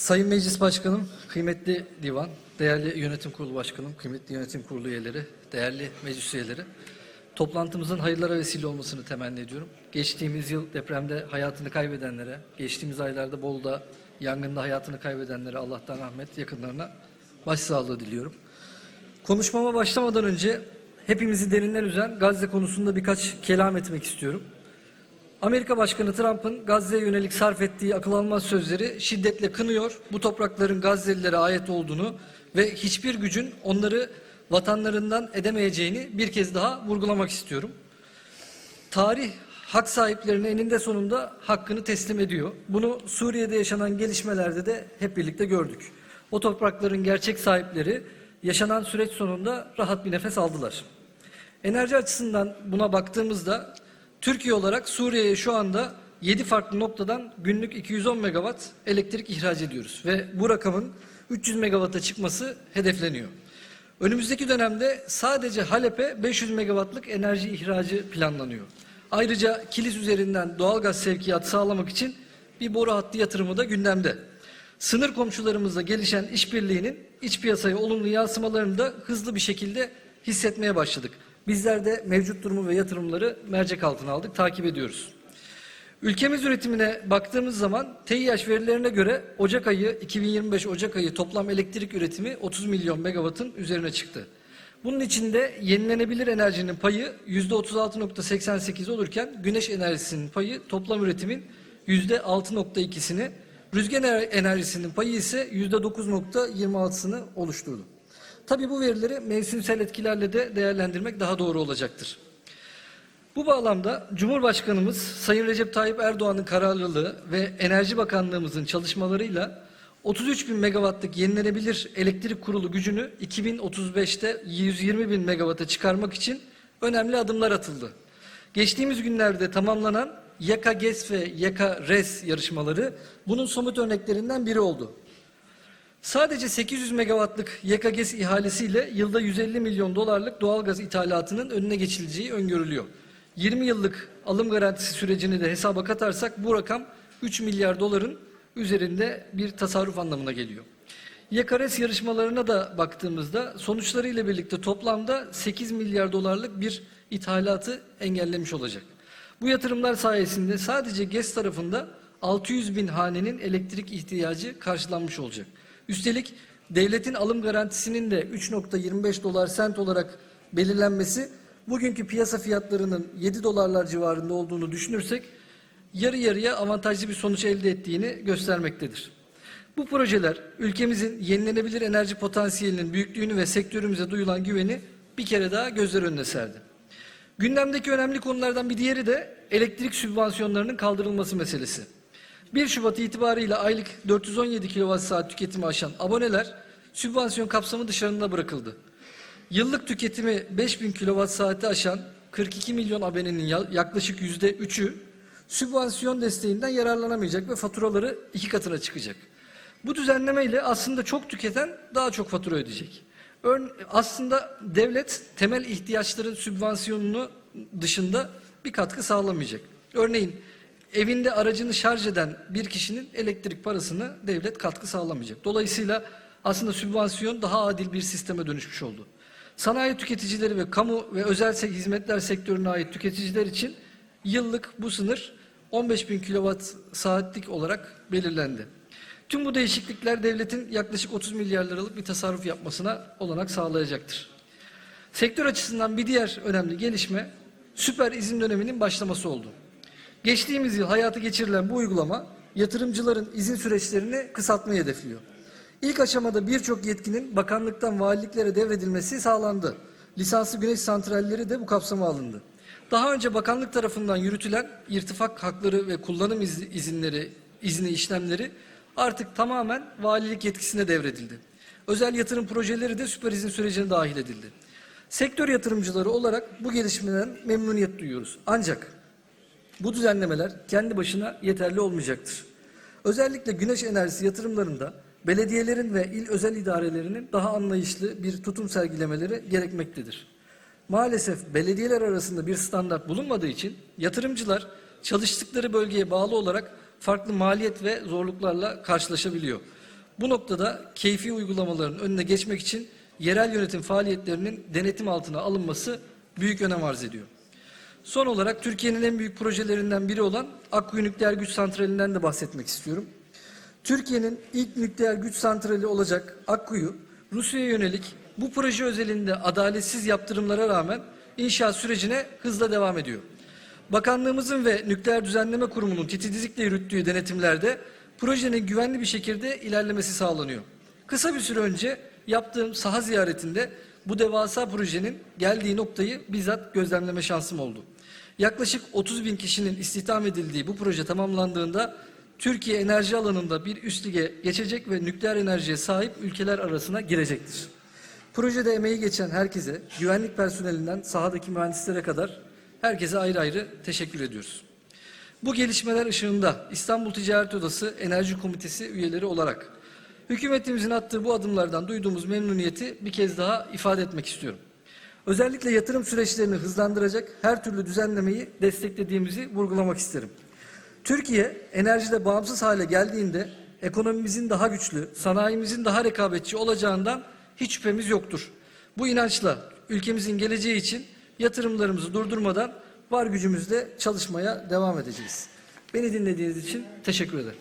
Sayın Meclis Başkanım, kıymetli divan, değerli yönetim kurulu başkanım, kıymetli yönetim kurulu üyeleri, değerli meclis üyeleri. Toplantımızın hayırlara vesile olmasını temenni ediyorum. Geçtiğimiz yıl depremde hayatını kaybedenlere, geçtiğimiz aylarda Bolu'da yangında hayatını kaybedenlere Allah'tan rahmet, yakınlarına başsağlığı diliyorum. Konuşmama başlamadan önce hepimizi derinden üzen Gazze konusunda birkaç kelam etmek istiyorum. Amerika Başkanı Trump'ın Gazze'ye yönelik sarf ettiği akıl almaz sözleri şiddetle kınıyor. Bu toprakların Gazze'lilere ait olduğunu ve hiçbir gücün onları vatanlarından edemeyeceğini bir kez daha vurgulamak istiyorum. Tarih hak sahiplerine eninde sonunda hakkını teslim ediyor. Bunu Suriye'de yaşanan gelişmelerde de hep birlikte gördük. O toprakların gerçek sahipleri yaşanan süreç sonunda rahat bir nefes aldılar. Enerji açısından buna baktığımızda Türkiye olarak Suriye'ye şu anda 7 farklı noktadan günlük 210 megawatt elektrik ihraç ediyoruz ve bu rakamın 300 megawatta çıkması hedefleniyor. Önümüzdeki dönemde sadece Halep'e 500 megawattlık enerji ihracı planlanıyor. Ayrıca Kilis üzerinden doğalgaz sevkiyatı sağlamak için bir boru hattı yatırımı da gündemde. Sınır komşularımızla gelişen işbirliğinin iç piyasaya olumlu yansımalarını da hızlı bir şekilde hissetmeye başladık. Bizler de mevcut durumu ve yatırımları mercek altına aldık, takip ediyoruz. Ülkemiz üretimine baktığımız zaman TİH verilerine göre Ocak ayı 2025 Ocak ayı toplam elektrik üretimi 30 milyon megawattın üzerine çıktı. Bunun içinde yenilenebilir enerjinin payı %36.88 olurken güneş enerjisinin payı toplam üretimin %6.2'sini, rüzgar enerjisinin payı ise %9.26'sını oluşturdu. Tabii bu verileri mevsimsel etkilerle de değerlendirmek daha doğru olacaktır. Bu bağlamda Cumhurbaşkanımız Sayın Recep Tayyip Erdoğan'ın kararlılığı ve Enerji Bakanlığımızın çalışmalarıyla 33 bin megawattlık yenilenebilir elektrik kurulu gücünü 2035'te 120 bin megawatta çıkarmak için önemli adımlar atıldı. Geçtiğimiz günlerde tamamlanan Yaka GES ve Yaka RES yarışmaları bunun somut örneklerinden biri oldu. Sadece 800 megawattlık YKGES ihalesiyle yılda 150 milyon dolarlık doğalgaz ithalatının önüne geçileceği öngörülüyor. 20 yıllık alım garantisi sürecini de hesaba katarsak bu rakam 3 milyar doların üzerinde bir tasarruf anlamına geliyor. YKRS yarışmalarına da baktığımızda sonuçlarıyla birlikte toplamda 8 milyar dolarlık bir ithalatı engellemiş olacak. Bu yatırımlar sayesinde sadece GES tarafında 600 bin hanenin elektrik ihtiyacı karşılanmış olacak. Üstelik devletin alım garantisinin de 3.25 dolar sent olarak belirlenmesi bugünkü piyasa fiyatlarının 7 dolarlar civarında olduğunu düşünürsek yarı yarıya avantajlı bir sonuç elde ettiğini göstermektedir. Bu projeler ülkemizin yenilenebilir enerji potansiyelinin büyüklüğünü ve sektörümüze duyulan güveni bir kere daha gözler önüne serdi. Gündemdeki önemli konulardan bir diğeri de elektrik sübvansiyonlarının kaldırılması meselesi. 1 Şubat itibarıyla aylık 417 kWh tüketimi aşan aboneler sübvansiyon kapsamı dışarında bırakıldı. Yıllık tüketimi 5000 kWh'ı aşan 42 milyon abonenin yaklaşık %3'ü sübvansiyon desteğinden yararlanamayacak ve faturaları iki katına çıkacak. Bu düzenlemeyle aslında çok tüketen daha çok fatura ödeyecek. Ör, aslında devlet temel ihtiyaçların sübvansiyonunu dışında bir katkı sağlamayacak. Örneğin evinde aracını şarj eden bir kişinin elektrik parasını devlet katkı sağlamayacak. Dolayısıyla aslında sübvansiyon daha adil bir sisteme dönüşmüş oldu. Sanayi tüketicileri ve kamu ve özel hizmetler sektörüne ait tüketiciler için yıllık bu sınır 15 bin kilowatt saatlik olarak belirlendi. Tüm bu değişiklikler devletin yaklaşık 30 milyar liralık bir tasarruf yapmasına olanak sağlayacaktır. Sektör açısından bir diğer önemli gelişme süper izin döneminin başlaması oldu. Geçtiğimiz yıl hayata geçirilen bu uygulama yatırımcıların izin süreçlerini kısaltmayı hedefliyor. İlk aşamada birçok yetkinin bakanlıktan valiliklere devredilmesi sağlandı. Lisanslı güneş santralleri de bu kapsama alındı. Daha önce bakanlık tarafından yürütülen irtifak hakları ve kullanım izinleri, izni işlemleri artık tamamen valilik yetkisine devredildi. Özel yatırım projeleri de süper izin sürecine dahil edildi. Sektör yatırımcıları olarak bu gelişmeden memnuniyet duyuyoruz. Ancak bu düzenlemeler kendi başına yeterli olmayacaktır. Özellikle güneş enerjisi yatırımlarında belediyelerin ve il özel idarelerinin daha anlayışlı bir tutum sergilemeleri gerekmektedir. Maalesef belediyeler arasında bir standart bulunmadığı için yatırımcılar çalıştıkları bölgeye bağlı olarak farklı maliyet ve zorluklarla karşılaşabiliyor. Bu noktada keyfi uygulamaların önüne geçmek için yerel yönetim faaliyetlerinin denetim altına alınması büyük önem arz ediyor. Son olarak Türkiye'nin en büyük projelerinden biri olan Akkuyu Nükleer Güç Santrali'nden de bahsetmek istiyorum. Türkiye'nin ilk nükleer güç santrali olacak Akkuyu, Rusya'ya yönelik bu proje özelinde adaletsiz yaptırımlara rağmen inşaat sürecine hızla devam ediyor. Bakanlığımızın ve Nükleer Düzenleme Kurumu'nun titizlikle yürüttüğü denetimlerde projenin güvenli bir şekilde ilerlemesi sağlanıyor. Kısa bir süre önce yaptığım saha ziyaretinde bu devasa projenin geldiği noktayı bizzat gözlemleme şansım oldu. Yaklaşık 30 bin kişinin istihdam edildiği bu proje tamamlandığında Türkiye enerji alanında bir üst lige geçecek ve nükleer enerjiye sahip ülkeler arasına girecektir. Projede emeği geçen herkese, güvenlik personelinden sahadaki mühendislere kadar herkese ayrı ayrı teşekkür ediyoruz. Bu gelişmeler ışığında İstanbul Ticaret Odası Enerji Komitesi üyeleri olarak hükümetimizin attığı bu adımlardan duyduğumuz memnuniyeti bir kez daha ifade etmek istiyorum. Özellikle yatırım süreçlerini hızlandıracak her türlü düzenlemeyi desteklediğimizi vurgulamak isterim. Türkiye enerjide bağımsız hale geldiğinde ekonomimizin daha güçlü, sanayimizin daha rekabetçi olacağından hiç şüphemiz yoktur. Bu inançla ülkemizin geleceği için yatırımlarımızı durdurmadan var gücümüzle çalışmaya devam edeceğiz. Beni dinlediğiniz için teşekkür ederim.